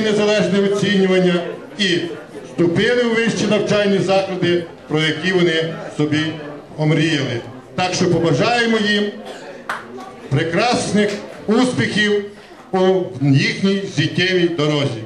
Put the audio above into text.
критичне незалежне оцінювання і вступили у вищі навчальні заклади, про які вони собі омріяли. Так що побажаємо їм прекрасних успіхів у їхній життєвій дорозі.